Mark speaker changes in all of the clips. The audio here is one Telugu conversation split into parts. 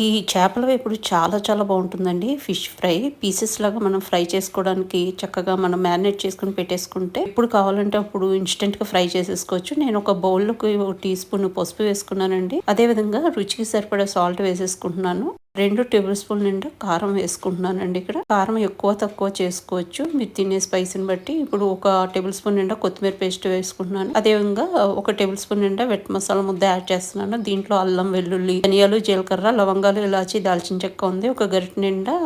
Speaker 1: ఈ చేపల వేపుడు చాలా చాలా బాగుంటుందండి. ఫిష్ ఫ్రై పీసెస్ లాగా మనం ఫ్రై చేసుకోవడానికి చక్కగా మనం మ్యారినేట్ చేసుకుని పెట్టేసుకుంటే ఎప్పుడు కావాలంటే అప్పుడు ఇన్స్టెంట్గా ఫ్రై చేసేసుకోవచ్చు. నేను ఒక బౌల్లోకి ఒక టీ స్పూన్ పసుపు వేసుకున్నానండి. అదే విధంగా రుచికి సరిపడా సాల్ట్ వేసేసుకుంటున్నాను. రెండు టేబుల్ స్పూన్ నిండా కారం వేసుకుంటున్నానండి ఇక్కడ. కారం ఎక్కువ తక్కువ చేసుకోవచ్చు. మీరు తినే స్పైసీని బట్టి ఇప్పుడు ఒక టేబుల్ స్పూన్ నిండా కొత్తిమీర పేస్ట్ వేసుకుంటున్నాను. అదే విధంగా ఒక టేబుల్ స్పూన్ నిండా వెట్ మసాలా ముద్ద యాడ్ చేస్తున్నాను. దీంట్లో అల్లం వెల్లుల్లి ధనియాలు జీలకర్ర లవంగాలు ఇలాచి దాల్చిన చెక్క ఉంది. ఒక గరిటె నిండా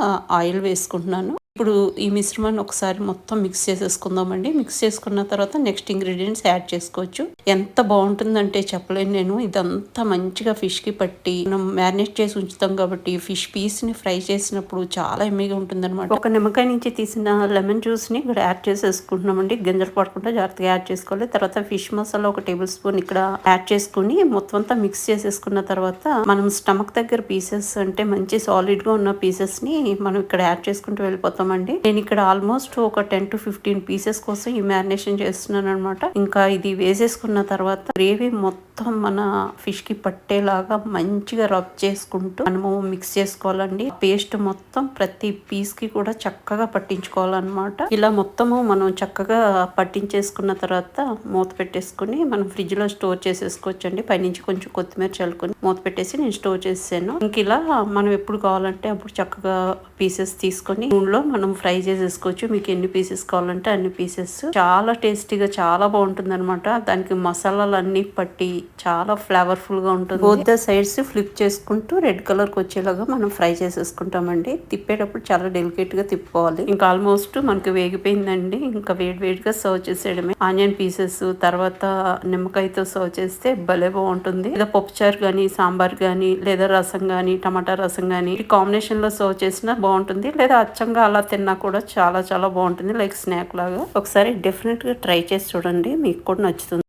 Speaker 1: ఆయిల్ వేసుకుంటున్నాను. ఇప్పుడు ఈ మిశ్రమాన్ని ఒకసారి మొత్తం మిక్స్ చేసేసుకుందామండి. మిక్స్ చేసుకున్న తర్వాత నెక్స్ట్ ఇంగ్రీడియంట్స్ యాడ్ చేసుకోవచ్చు. ఎంత బాగుంటుందంటే చెప్పలేను నేను. ఇదంతా మంచిగా ఫిష్కి పట్టి మనం మ్యారినేట్ చేసి ఉంచుతాం కాబట్టి ఫిష్ పీస్ని ఫ్రై చేసినప్పుడు చాలా ఎమ్మిగా ఉంటుందన్నమాట. ఒక నిమ్మకాయ నుంచి తీసిన లెమన్ జ్యూస్ని ఇక్కడ యాడ్ చేసేసుకుంటున్నామండి. గింజలు పడకుండా జాగ్రత్తగా యాడ్ చేసుకోవాలి. తర్వాత ఫిష్ మసాలా ఒక టేబుల్ స్పూన్ ఇక్కడ యాడ్ చేసుకుని మొత్తం అంతా మిక్స్ చేసేసుకున్న తర్వాత మనం స్టమక్ దగ్గర పీసెస్ అంటే మంచి సాలిడ్గా ఉన్న పీసెస్ని మనం ఇక్కడ యాడ్ చేసుకుంటూ వెళ్ళిపోతాం. అండి నేను ఇక్కడ ఆల్మోస్ట్ ఒక టెన్ టు ఫిఫ్టీన్ పీసెస్ కోసం ఈ మ్యారినేషన్ చేస్తున్నాను అనమాట ఇంకా ఇది వేసేసుకున్న తర్వాత గ్రేవీ మొత్తం మన ఫిష్కి పట్టేలాగా మంచిగా రబ్ చేసుకుంటూ మనము మిక్స్ చేసుకోవాలండి. పేస్ట్ మొత్తం ప్రతి పీస్కి కూడా చక్కగా పట్టించుకోవాలన్నమాట. ఇలా మొత్తము మనం చక్కగా పట్టించేసుకున్న తర్వాత మూత పెట్టేసుకుని మనం ఫ్రిడ్జ్లో స్టోర్ చేసేసుకోవచ్చు అండి పైనుంచి కొంచెం కొత్తిమీర చల్లుకొని మూత పెట్టేసి నేను స్టోర్ చేసాను ఇంక ఇలా మనం ఎప్పుడు కావాలంటే అప్పుడు చక్కగా పీసెస్ తీసుకొని నూనెలో మనం ఫ్రై చేసేసుకోవచ్చు. మీకు ఎన్ని పీసెస్ కావాలంటే అన్ని పీసెస్. చాలా టేస్టీగా చాలా బాగుంటుంది అనమాట దానికి మసాలాలు అన్ని పట్టి చాలా ఫ్లేవర్ఫుల్గా ఉంటుంది. బోత్ ద సైడ్స్ ఫ్లిప్ చేసుకుంటూ రెడ్ కలర్కి వచ్చేలాగా మనం ఫ్రై చేసేసుకుంటామండి. తిప్పేటప్పుడు చాలా డెలికేట్గా తిప్పుకోవాలి. ఇంకా ఆల్మోస్ట్ మనకి వేగిపోయిందండి. ఇంకా వేడి వేడిగా సర్వ్ చేసేయడమే. ఆనియన్ పీసెస్ తర్వాత నిమ్మకాయతో సర్వ్ చేస్తే భలే బాగుంటుంది. లేదా పప్పుచారు గానీ సాంబార్ గానీ లేదా రసం గానీ టమాటా రసం గానీ కాంబినేషన్లో సర్వ్ చేసినా బాగుంటుంది. లేదా అచ్చంగా అలా తిన్నా కూడా చాలా చాలా బాగుంటుంది లైక్ స్నాక్ లాగా. ఒకసారి డెఫినెట్గా ట్రై చేసి చూడండి మీకు కూడా నచ్చుతుంది.